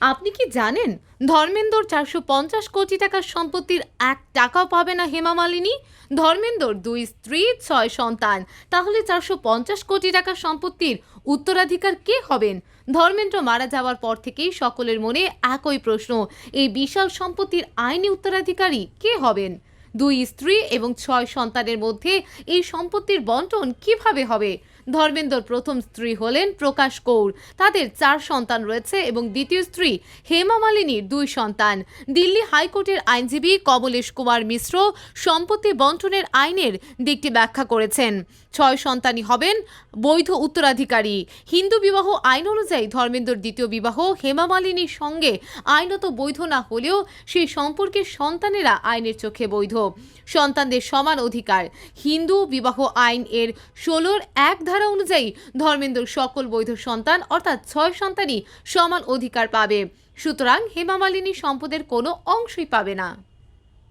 আপনি কি জানেন ধর্মেন্দর চারশো পঞ্চাশ কোটি টাকার সম্পত্তির এক টাকাও পাবে না হেমা মালিনী? ধর্মেন্দর দুই স্ত্রী, ছয় সন্তান। তাহলে চারশো পঞ্চাশ কোটি টাকার সম্পত্তির উত্তরাধিকার কে হবেন? ধর্মেন্দ্র মারা যাওয়ার পর থেকেই সকলের মনে একই প্রশ্ন, এই বিশাল সম্পত্তির আইনি উত্তরাধিকারী কে হবেন? দুই স্ত্রী এবং ছয় সন্তানের মধ্যে এই সম্পত্তির বন্টন কীভাবে হবে? ধর্মেন্দর প্রথম স্ত্রী হলেন প্রকাশ কৌর। তাদের চার সন্তান রয়েছে এবং দ্বিতীয় স্ত্রী হেমা মালিনীর দুই সন্তান। দিল্লি হাইকোর্টের আইনজীবী কমলেশ কুমার মিশ্র সম্পত্তি বন্টনের আইনের দিকটি ব্যাখ্যা করেছেন। ছয় সন্তানই হবেন বৈধ উত্তরাধিকারী। হিন্দু বিবাহ আইন অনুযায়ী ধর্মেন্দ্রর দ্বিতীয় বিবাহ হেমা মালিনীর সঙ্গে আইনত বৈধ না হলেও সেই সম্পর্কের সন্তানেরা আইনের চোখে বৈধ। সন্তানদের সমান অধিকার। হিন্দু বিবাহ আইন এর ষোলোর এক ধারা অনুযায়ী ধর্মেন্দ্র সকল বৈধ সন্তান, অর্থাৎ ছয় সন্তানই সমান অধিকার পাবে। সুতরাং হেমা মালিনী সম্পদের কোনো অংশই পাবে না।